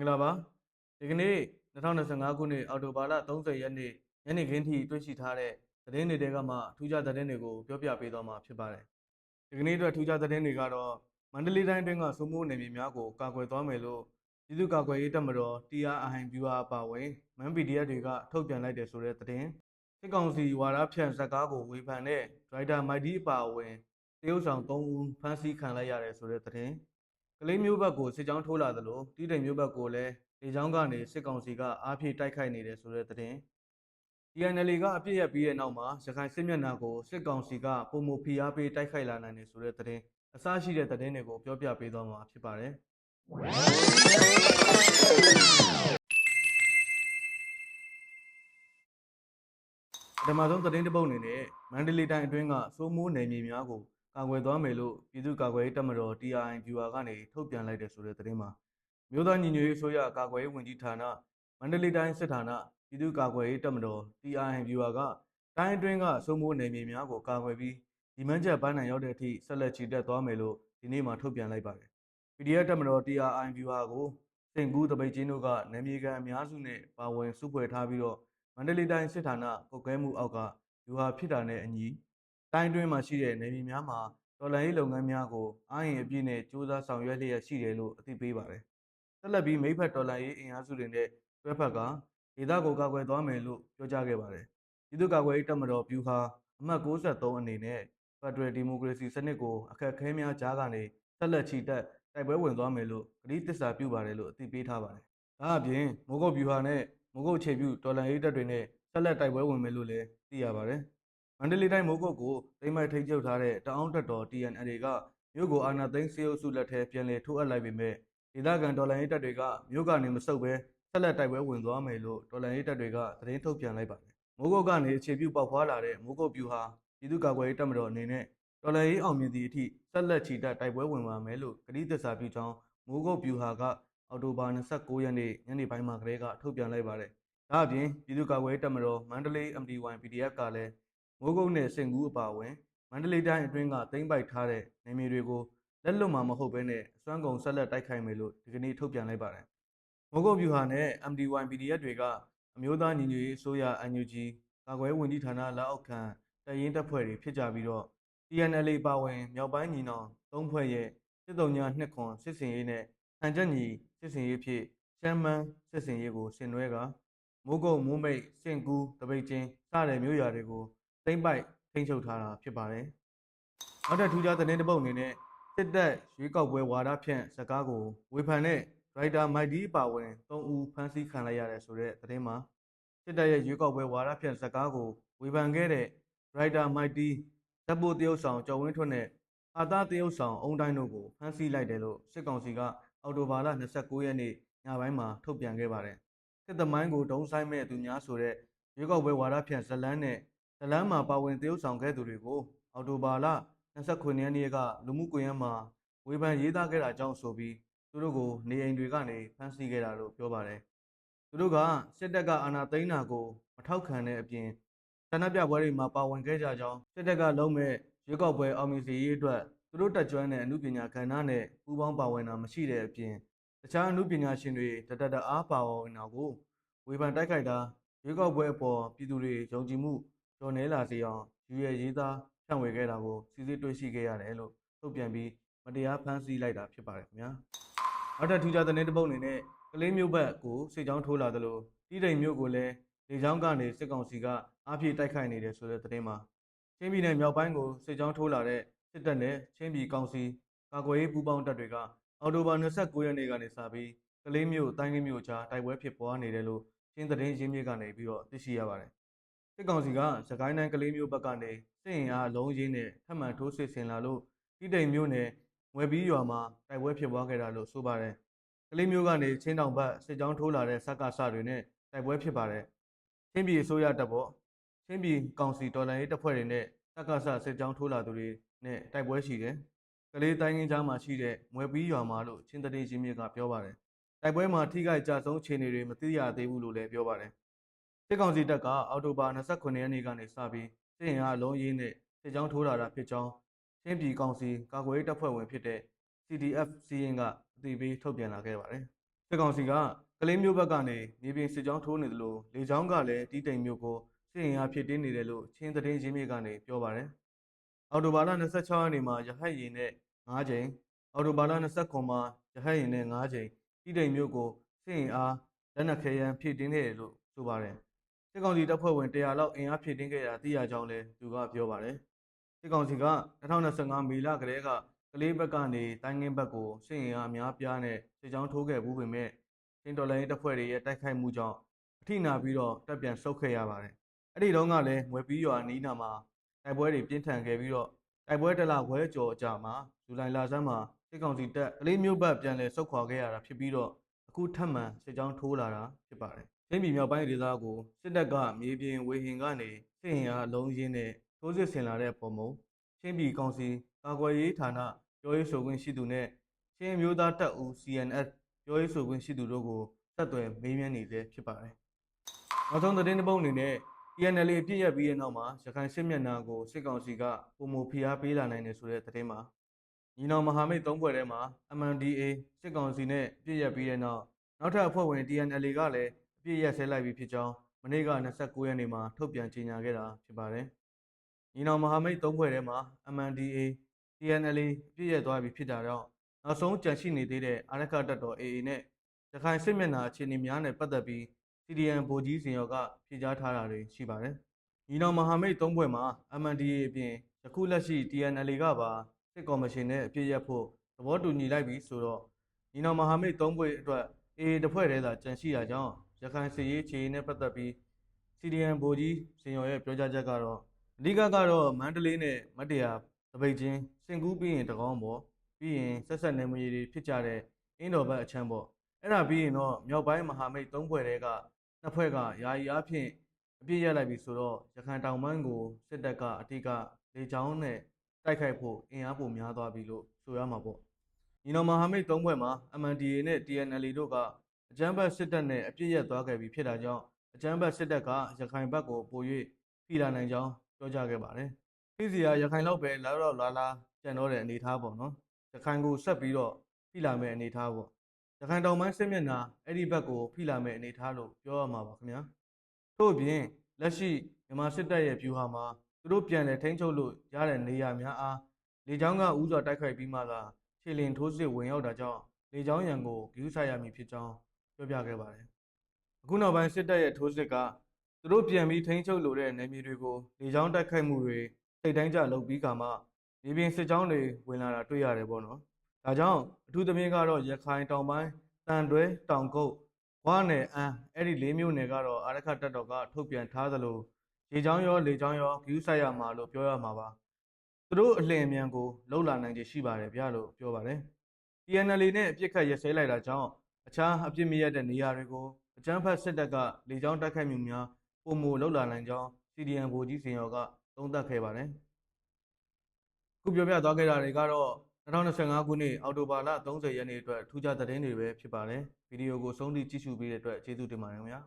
င်္ဂလာပါဒီကနေ့2025ခုနှစ်အောက်တိုဘာလ30ရက်နေ့ညနေခင်းထိတွေ့ရှိထားတဲ့သတင်းတွေတဲကမှထူးခြားသတင်းတွေကိုပြောပြပေးသွားမှာဖြစ်ပါတယ်ဒီကနေ့အတွက်ထူးခြားသတင်းတွေကတော့မန္တလေးတိုင်းအတွင်းကစိုးမိုးနယ်မြေများကိုကာကွယ်သွားမယ်လို့ပြည်သူ့ကာကွယ်ရေးတပ်မတော် TRI ဗျူဟာအပါအဝင်မန် PDF တွေကထုတ်ပြန်လိုက်တယ်ဆိုတဲ့သတင်းစစ်ကောင်စီဝါဒဖြန့်ဇက်ကားကိုဝေဖန်တဲ့ဒရိုက်တာမိုက်ဒီအပါအဝင်တရုတ်ဆောင်3ဦးဖမ်းဆီးခံလိုက်ရတယ်ဆိုတဲ့သတင်း ကလေးမျိုးဘက်ကိုစစ်ကြောင်းထိုးလာသလိုတီးတိမ်မျိုးဘက်ကိုလည်းလေကြောင်းကနေစစ်ကောင်စီကအားဖြည့်တိုက်ခိုက်နေတယ်ဆိုတဲ့သတင်း DNL ကအပြစ်ရပြီးတဲ့နောက်မှာရခိုင်စစ်မျက်နှာကိုစစ်ကောင်စီကပုံမဖိအားပေးတိုက်ခိုက်လာနိုင်တယ်ဆိုတဲ့သတင်းအစရှိတဲ့သတင်းတွေကိုပြောပြပေးသွားမှာဖြစ်ပါတယ်ပထမဆုံးသတင်းတစ်ပုဒ်အနေနဲ့မန္တလေးတိုင်းအတွင်းကစိုးမိုးနယ်မြေများကို ကာကွယ်သွားမယ်လို့ပြည်သူ့ကာကွယ်ရေးတပ်မတော် TRI ဗျူဟာကနေထုတ်ပြန်လိုက်တဲ့ဆိုတဲ့သတင်းမှာမြို့သားညီညွတ်ရေးအစိုးရကာကွယ်ရေးဝန်ကြီးဌာနမန္တလေးတိုင်းစစ်ဌာနပြည်သူ့ကာကွယ်ရေးတပ်မတော် TRI ဗျူဟာကတိုင်းအတွင်းကစိုးမိုးနယ်မြေများကိုကာကွယ်ပြီးဒီမန်းချက်ပန်းနိုင်ရောက်တဲ့အထိဆက်လက်ချီတက်သွားမယ်လို့ဒီနေ့မှထုတ်ပြန်လိုက်ပါတယ် PDF တပ်မတော် TRI ဗျူဟာကိုစင်ကူးတပိတ်ချင်းတို့ကနယ်မြေကန်အများစုနဲ့ပါဝင်စုဖွဲ့ထားပြီးတော့မန္တလေးတိုင်းစစ်ဌာနပုတ်ကဲမှုအောက်ကဗျူဟာဖြစ်တာနဲ့အညီ တိုင်းတွင်းမှာရှိတဲ့နယ်မြေများမှာတော်လှန်ရေးလုပ်ငန်းများကိုအားရင်အပြည့်နဲ့စ조사ဆောင်ရွက်လျက်ရှိတယ်လို့အသိပေးပါတယ်။ဆက်လက်ပြီးမိဖက်တော်လှန်ရေးအင်အားစုတွေနဲ့တွဲဖက်ကဒေသကိုကာကွယ်သွားမယ်လို့ပြောကြားခဲ့ပါတယ်။ပြည်သူ့ကာကွယ်ရေးတပ်မတော်ဗျူဟာအမှတ်63အနေနဲ့ဖက်ဒရယ်ဒီမိုကရေစီစနစ်ကိုအခက်အခဲများကြားကနေဆက်လက်ချီတက်တိုက်ပွဲဝင်သွားမယ်လို့ကတိသစ္စာပြုပါတယ်လို့အသိပေးထားပါတယ်။ဒါအပြင်မိုးကုတ်ဗျူဟာနဲ့မိုးကုတ်ခြေပြုတော်လှန်ရေးတပ်တွေနဲ့ဆက်လက်တိုက်ပွဲဝင်မယ်လို့လည်းသိရပါတယ်။ မန္တလေးတိုင်းမိုးကုတ်ကိုတိမ်မိုက်ထိန်းချုပ်ထားတဲ့တအောင်းတပ်တော် TNL ကမြို့ကိုအာဏာသိမ်းစေအုပ်စုလက်ထဲပြန်လည်ထိုးအပ်လိုက်ပေမဲ့ဒေသခံတော်လှန်ရေးတပ်တွေကမြို့ကနေမဆုတ်ဘဲဆက်လက်တိုက်ပွဲဝင်သွားမယ်လို့တော်လှန်ရေးတပ်တွေကသတင်းထုတ်ပြန်လိုက်ပါတယ်။မိုးကုတ်ကနေအခြေပြုပေါက်ဖွာလာတဲ့မိုးကုတ်ပြူဟာပြည်သူ့ကာကွယ်ရေးတပ်မတော်အနေနဲ့တော်လှန်ရေးအောင်မြင်သည့်အထိဆက်လက်ချီတက်တိုက်ပွဲဝင်ပါမယ်လို့ကတိသစ္စာပြုကြောင်းမိုးကုတ်ပြူဟာကအော်တိုဘာ29ရက်နေ့ညနေပိုင်းမှာကလေးကထုတ်ပြန်လိုက်ပါတယ်။ဒါအပြင်ပြည်သူ့ကာကွယ်ရေးတပ်မတော်မန္တလေး MD1 PDF ကလည်း မိုးကုတ်နယ်စင်ကူးအပါအဝင်မန္တလေးတိုင်းအတွင်းကသိမ်းပိုက်ထားတဲ့နေမြေတွေကိုလက်လွတ်မှာမဟုတ်ဘဲနဲ့အစွမ်းကုန်ဆက်လက်တိုက်ခိုက်မယ်လို့ဒီကနေ့ထုတ်ပြန်လိုက်ပါတယ်။မိုးကုတ်ဗျူဟာနဲ့ MD1 PDF တွေကအမျိုးသားညီညွတ်ရေးအစိုးရ NUG ကာကွယ်ရေးဝန်ကြီးဌာနလက်အောက်ခံတရင်တပ်ဖွဲ့တွေဖြစ်ကြပြီးတော့ TNL ပါဝင်မြောက်ပိုင်းညီနောင်သုံးဖွဲ့ရဲ့စစ်တုံညာနှစ်ခွန်စစ်စင်ရေးနဲ့ဟန်ချက်ညီစစ်စင်ရေးဖြစ်ရှမ်းမန်းစစ်စင်ရေးကိုဆင်နွှဲကမိုးကုတ်မိုးမိတ်စင့်ကူးတပိတ်ချင်းစတဲ့မြို့ရွာတွေကို သိမ့်ပိုက်ထိန်းချုပ်ထားတာဖြစ်ပါတယ်။နောက်ထပ်ထူးခြားသတင်းတစ်ပုဒ်အနေနဲ့စစ်တပ်ရွေးကောက်ပွဲဝါဒဖြန့်စကားကိုဝေဖန်တဲ့ရိုက်တာမိုက်ဒီပါဝင်၃ဦးဖမ်းဆီးခံလိုက်ရတယ်ဆိုတဲ့သတင်းမှာစစ်တပ်ရဲ့ရွေးကောက်ပွဲဝါဒဖြန့်စကားကိုဝေဖန်ခဲ့တဲ့ရိုက်တာမိုက်ဒီဓာတ်ပိုတရုတ်ဆောင်ကျော်ဝင်းထွန်းနဲ့အာသာတရုတ်ဆောင်အုံတိုင်းတို့ကိုဖမ်းဆီးလိုက်တယ်လို့စစ်ကောင်စီကအော်တိုဘာလ29ရက်နေ့ညပိုင်းမှာထုတ်ပြန်ခဲ့ပါတယ်။စစ်သမိုင်းကိုဒုံဆိုင်မဲ့သူများဆိုတဲ့ရွေးကောက်ပွဲဝါဒဖြန့်ဇလန်းနဲ့ ဇလန်းမှာပါဝင်တရုတ်ဆောင်ခဲ့သူတွေကိုအော်တိုဘာလ29ရက်နေ့ကလူမှုကွန်ရက်မှာဝေဖန်ရေးသားခဲ့တာကြောင့်ဆိုပြီးသူတို့ကိုနေအိမ်တွေကနေဖမ်းဆီးခဲ့တာလို့ပြောပါတယ်။သူတို့ကစစ်တပ်ကအာဏာသိမ်းတာကိုမထောက်ခံတဲ့အပြင်ဆန္ဒပြပွဲတွေမှာပါဝင်ခဲ့ကြကြောင်းစစ်တပ်ကလုံးမဲ့ရွေးကောက်ပွဲအောင်မြင်စေရေးအတွက်သူတို့တက်ကြွတဲ့အမှုပညာကဏ္ဍနဲ့ပူးပေါင်းပါဝင်တာမရှိတဲ့အပြင်တခြားအမှုပညာရှင်တွေတတတအားပါဝင်တာကိုဝေဖန်တိုက်ခိုက်တာရွေးကောက်ပွဲအပေါ်ပြည်သူတွေယုံကြည်မှု ကျော်နေလာစေအောင်ယူရရေးသားဖြန့်ဝေခဲ့တာကိုစီစစ်တွေ့ရှိခဲ့ရတယ်လို့ထုတ်ပြန်ပြီးမတရားဖမ်းဆီးလိုက်တာဖြစ်ပါတယ်ခင်ဗျာနောက်ထပ်ထူးခြားတဲ့တဲ့ပုတ်အနေနဲ့ကလေးမျိုးဘက်ကိုစစ်ကြောင်းထိုးလာသလိုတီးတိမ်မျိုးကိုလည်းလေကြောင်းကနေစစ်ကောင်စီကအားဖြည့်တိုက်ခိုက်နေတယ်ဆိုတဲ့သတင်းမှာချင်းပြည်နယ်မြောက်ပိုင်းကိုစစ်ကြောင်းထိုးလာတဲ့စစ်တပ်နဲ့ချင်းပြည်ကောင်စီကာကွယ်ရေးပူးပေါင်းတပ်တွေကအော်တိုဘာ29ရက်နေ့ကနေစပြီးကလေးမျိုးတိုင်းကလေးမျိုးကြားတိုက်ပွဲဖြစ်ပွားနေတယ်လို့ချင်းသတင်းရင်းမြစ်ကနေပြီးတော့သိရှိရပါတယ် စစ်ကောင်စီကစကိုင်းတိုင်းကလေးမျိုးဘက်ကနေစစ်ရင်အားလုံးရင်းနဲ့ထပ်မံထိုးစစ်ဆင်လာလို့တိတိမ်မျိုးနဲ့ငွယ်ပြီးရွာမှာတိုက်ပွဲဖြစ်ပွားခဲ့တာလို့ဆိုပါတယ်ကလေးမျိုးကနေချင်းတောင်ဘက်စစ်ကြောင်းထိုးလာတဲ့စက္ကစတွေနဲ့တိုက်ပွဲဖြစ်ပါတယ်ချင်းပြည်အစိုးရတပ်ပေါ်ချင်းပြည်ကောင်စီတော်လှန်ရေးတပ်ဖွဲ့တွေနဲ့စက္ကစစစ်ကြောင်းထိုးလာသူတွေနဲ့တိုက်ပွဲရှိတယ်ကလေးတိုင်းရင်းကြားမှာရှိတဲ့မွယ်ပြီးရွာမှာလို့ချင်းတရေချင်းမြစ်ကပြောပါတယ်တိုက်ပွဲမှာထိခိုက်ကြဆုံးအခြေအနေတွေမသိရသေးဘူးလို့လည်းပြောပါတယ် စစ်ကောင်စီတပ်ကအော်တိုဘာ29ရက်နေ့ကနေစပြီးစစ်ရင်အားလုံးရင်းနဲ့စစ်ကြောင်းထိုးလာတာဖြစ်ကြောင်းချင်းပြည်ကောင်စီကာကွယ်ရေးတပ်ဖွဲ့ဝင်ဖြစ်တဲ့ CDF စီးရင်ကအသိပေးထုတ်ပြန်လာခဲ့ပါတယ်စစ်ကောင်စီကကလေးမျိုးဘက်ကနေမြေပြင်စစ်ကြောင်းထိုးနေတယ်လို့လေကြောင်းကလည်းတီးတိမ်မျိုးကိုစစ်ရင်အားဖြစ်တင်းနေတယ်လို့ချင်းသတင်းရင်းမြစ်ကနေပြောပါတယ်။အော်တိုဘာလ26ရက်နေ့မှာရဟတ်ရင်နဲ့9ကြိမ်အော်တိုဘာလ29မှာရဟတ်ရင်နဲ့9ကြိမ်တီးတိမ်မျိုးကိုစစ်ရင်အားလက်နက်ခဲယမ်းဖြစ်တင်းနေတယ်လို့ဆိုပါတယ်။ စစ်ကောင်စီတပ်ဖွဲ့ဝင်100လောက်အင်အားဖြစ်တင်းခဲ့တာသိရကြောင်းလည်းသူကပြောပါတယ်။စစ်ကောင်စီက2025မေလကလေးကကလေးဘက်ကနေတိုင်းငင်းဘက်ကိုစစ်ရင်အားအများပြားနဲ့စစ်ကြောင်းထိုးခဲ့ဘူးပေမဲ့တင်တော်လိုင်းတပ်ဖွဲ့တွေရဲ့တိုက်ခိုက်မှုကြောင့်အထိနာပြီးတော့တပ်ပြန်ဆုတ်ခဲ့ရပါတယ်။အဲ့ဒီတုန်းကလည်းငွေပြီးရွာနီးနာမှာတိုက်ပွဲတွေပြင်းထန်ခဲ့ပြီးတော့တိုက်ပွဲတစ်လခွဲကျော်အကြာမှာဇူလိုင်လဆန်းမှာစစ်ကောင်စီတပ်ကလေးမျိုးဘက်ပြန်လည်ဆုတ်ခွာခဲ့ရတာဖြစ်ပြီးတော့အခုထပ်မံစစ်ကြောင်းထိုးလာတာဖြစ်ပါတယ်။ ချင်းပြည်မြောက်ပိုင်းဒေသကိုစစ်တပ်ကမြေပြင်ဝေဟင်ကနေစစ်ရင်အားလုံးရင်းနဲ့ထိုးစစ်ဆင်လာတဲ့ပုံမချင်းပြည်ကောင်စီကာကွယ်ရေးဌာနပြောရေးဆိုခွင့်ရှိသူနဲ့ချင်းအမျိုးသားတပ်ဦး CNF ပြောရေးဆိုခွင့်ရှိသူတို့ကိုဆက်သွယ်မေးမြန်းနေသေးဖြစ်ပါတယ်။နောက်ဆုံးသတင်းတစ်ပုဒ်အနေနဲ့ PNL အပြည့်ရပြီးတဲ့နောက်မှာရခိုင်စစ်မျက်နှာကိုစစ်ကောင်စီကပုံမဖိအားပေးလာနိုင်တယ်ဆိုတဲ့သတင်းမှာညီနောင်မဟာမိတ်သုံးဖွဲ့ထဲမှာ MNDA စစ်ကောင်စီနဲ့အပြည့်ရပြီးတဲ့နောက်နောက်ထပ်အဖွဲ့ဝင် TNL ကလည်း အပြည့်ရဆဲလိုက်ပြီးဖြစ်ကြောင်းမနေ့က29ရက်နေ့မှာထုတ်ပြန်ကြေညာခဲ့တာဖြစ်ပါတယ်။ညီနောင်မဟာမိတ်သုံးဖွဲ့ထဲမှာ MNDA TNL ပြည့်ရသွားပြီဖြစ်တာကြောင့်နောက်ဆုံးကြန့်ရှိနေသေးတဲ့အာရခတပ်တော် AA နဲ့ရခိုင်စစ်မျက်နှာအခြေအနေများနဲ့ပတ်သက်ပြီး CDN ဗိုလ်ကြီးစင်ရောကဖြေကြားထားတာတွေရှိပါတယ်။ညီနောင်မဟာမိတ်သုံးဖွဲ့မှာ MNDA အပြင်ယခုလက်ရှိ TNL ကပါစစ်ကော်မရှင်နဲ့အပြည့်ရဖို့သဘောတူညီလိုက်ပြီဆိုတော့ညီနောင်မဟာမိတ်သုံးဖွဲ့အတွက် AA တစ်ဖွဲ့တည်းသာကြန့်ရှိတာကြောင့် ရခိုင်စစ်ရေးခြေနဲ့ပတ်သက်ပြီး CDN ဗိုလ်ကြီးစင်ရောရဲ့ပြောကြားချက်ကတော့အဓိကကတော့မန္တလေးနဲ့မတ်တရာတပိတ်ချင်းစင်ကူးပြီးရင်တကောင်းပေါ့ပြီးရင်ဆက်ဆက်နေမည်တွေဖြစ်ကြတဲ့အင်းတော်ဘက်အချမ်းပေါ့အဲ့ဒါပြီးရင်တော့မြောက်ပိုင်းမဟာမိတ်သုံးဖွဲ့တည်းကနှစ်ဖွဲ့ကယာယီအားဖြင့်အပြည့်ရလိုက်ပြီဆိုတော့ရခိုင်တောင်ပိုင်းကိုစစ်တပ်ကအတိကလေကြောင်းနဲ့တိုက်ခိုက်ဖို့အင်အားပိုများသွားပြီလို့ဆိုရမှာပေါ့ညီတော်မဟာမိတ်သုံးဖွဲ့မှာ MNDA နဲ့ TNL တို့က အကြမ်းဖက်စစ်တပ်နဲ့အပြည့်ရသွားခဲ့ပြီဖြစ်တာကြောင့်အကြမ်းဖက်စစ်တပ်ကရခိုင်ဘက်ကိုပို၍ဖိလာနိုင်ကြောင်းပြောကြားခဲ့ပါတယ်။ပြည်စီကရခိုင်လောက်ပဲလာတော့လာလာကျန်တော့တဲ့အနေအထားပေါ့နော်။ရခိုင်ကိုဆက်ပြီးတော့ဖိလာမဲ့အနေအထားပေါ့။ရခိုင်တောင်ပိုင်းစစ်မျက်နှာအဲ့ဒီဘက်ကိုဖိလာမဲ့အနေအထားလို့ပြောရမှာပါခင်ဗျာ။ထို့အပြင်လက်ရှိမြန်မာစစ်တပ်ရဲ့ view ဟာမှာသူတို့ပြန်လည်ထိန်းချုပ်လို့ရတဲ့နေရာများအားလေကြောင်းကဥစွာတိုက်ခိုက်ပြီးမှသာခြေလင်ထိုးစစ်ဝင်ရောက်တာကြောင့်လေကြောင်းရန်ကိုဂရုစိုက်ရမည်ဖြစ်ကြောင်း ပြောပြခဲ့ပါတယ်။အခုနောက်ပိုင်းစစ်တပ်ရဲ့ထိုးစစ်ကသူတို့ပြန်ပြီးထိန်းချုပ်လိုတဲ့နယ်မြေတွေကိုလေကြောင်းတိုက်ခိုက်မှုတွေစိတ်တိုင်းကြလုပ်ပြီးကမှမြေပြင်စစ်ကြောင်းတွေဝင်လာတာတွေ့ရတယ်ပေါ့နော်။ဒါကြောင့်အထူးသဖြင့်ကတော့ရခိုင်တောင်ပိုင်းတန်တွဲတောင်ကုတ်ဝါနယ်အန်းအဲ့ဒီလေးမျိုးနယ်ကတော့အာရခတပ်တော်ကထုတ်ပြန်ထားသလိုရေချောင်းရောလေချောင်းရောဂယူးဆိုင်ရမှာလို့ပြောရမှာပါသူတို့အလင်အမြန်ကိုလှုပ်လာနိုင်ခြေရှိပါတယ်ဗျာလို့ပြောပါတယ် TNL နဲ့အပြစ်ခတ်ရစဲလိုက်တာကြောင့် အခြားအပြစ်မရတဲ့နေရာတွေကိုအကြမ်းဖက်စစ်တပ်ကလေကြောင်းတိုက်ခိုက်မှုများပုံမလှုပ်လာနိုင်ကြောင်း CDN ဗိုလ်ကြီးစင်ရောကသုံးသပ်ခဲ့ပါတယ်ခုပြောပြသွားခဲ့တာတွေကတော့2025ခုနှစ်အောက်တိုဘာလ30ရက်နေ့အတွက်ထူးခြားသတင်းတွေပဲဖြစ်ပါတယ်ဗီဒီယိုကိုဆုံးထိကြည့်ရှုပေးတဲ့အတွက်ကျေးဇူးတင်ပါတယ်ခင်ဗျာ